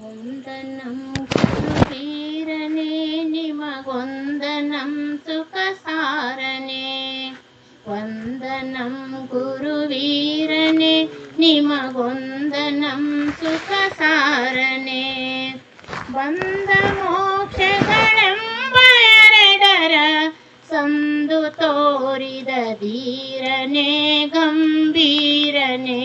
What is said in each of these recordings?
ವಂದನಂ ಗುರುವೀರನೇ ನಿಮಗೊಂದನಂ ಸುಖ ಸಾರನೆ ವಂದನಂ ಗುರುವೀರನೇ ನಿಮಗೊಂದನಂ ಸುಖ ಸಾರನೆ ಬಂದ ಮೋಕ್ಷಗಳೆಂಬ ಎರಡರ ಸಂದು ತೋರಿದ ಧೀರನೇ ಗಂಭೀರನೇ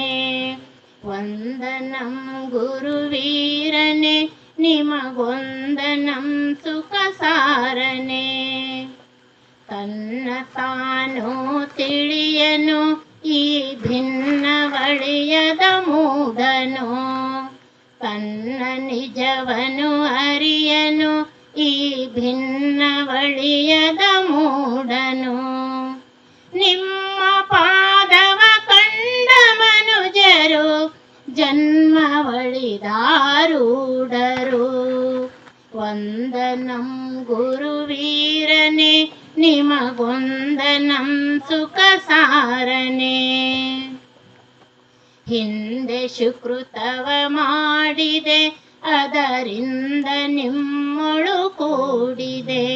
ವಂದನಂ ಗುರುವೀರನೆ ನಿಮಗೊಂದನಂ ಸುಖ ಸಾರನೆ ತನ್ನ ತಾನು ತಿಳಿಯನು ಈ ಭಿನ್ನವಳಿಯದ ಮೂಢನು ತನ್ನ ನಿಜವನು ಅರಿಯನು ಈ ಭಿನ್ನವಳಿಯದ ಮೂಢನು ಜನ್ಮವಳಿದಾರೂಢರು. ವಂದನಂ ಗುರುವೀರನೆ, ನಿಮಗೊಂದನಂ ಸುಖ ಸಾರನೆ ಹಿಂದೆ ಶುಕೃತವ ಮಾಡಿದೆ, ಅದರಿಂದ ನಿಮ್ಮಳು ಕೂಡಿದೆ.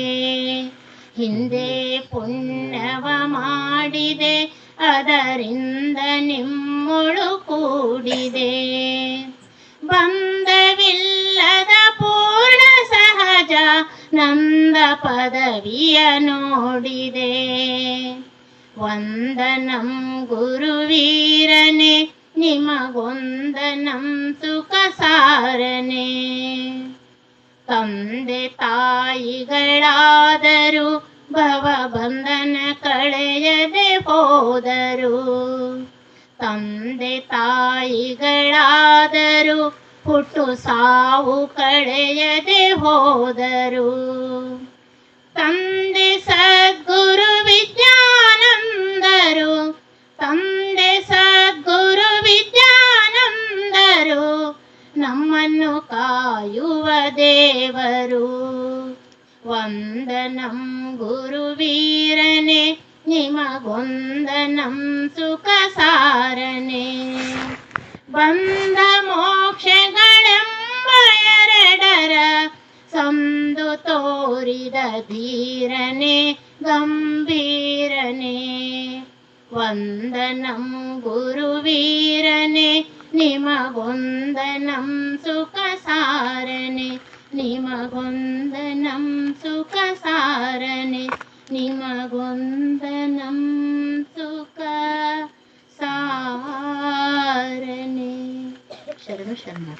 ಹಿಂದೆ ಪುಣ್ಯವ ಮಾಡಿದೆ, ಅದರಿಂದ ನಿಮ್ಮೊಳು ಕೂಡಿದೆ. ಬಂಧವಿಲ್ಲದ ಪೂರ್ಣ ಸಹಜ ನಂದ ಪದವಿಯ ನೋಡಿದೆ. ವಂದನಂ ಗುರುವೀರನೆ, ನಿಮಗೊಂದನಂ ಸುಖ ಸಾರನೆ ತಂದೆ ತಾಯಿಗಳಾದರು ಭವ ಬಂಧನ ಕಳೆಯದೆ ಹೋದರು. ತಂದೆ ತಾಯಿಗಳಾದರು, ಹುಟ್ಟು ಸಾವು ಕಳೆಯದೆ ಹೋದರು. ತಂದೆ ಸದ್ಗುರು ವಿದ್ಯಾನಂದರು, ತಂದೆ ಸದ್ಗುರು ವಿದ್ಯಾನಂದರು, ನಮ್ಮನ್ನು ಕಾಯುವ ದೇವರು. ವಂದನಂ ಗುರುವೀರನೆ ನಿಮಗೊಂದನಂ ಬಂದ ಮೋಕ್ಷಗಳೆಂಬ ಎರಡರ ಸಂದು ತೋರಿದ ಧೀರನೆ ಗಂಭೀರನೆ ವಂದನಂ ಗುರುವೀರನೆ ನಿಮಗೊಂದನಂ ಸುಖ ಸಾರನೆ ನಿಮಗೊಂದನಂ 别的什么？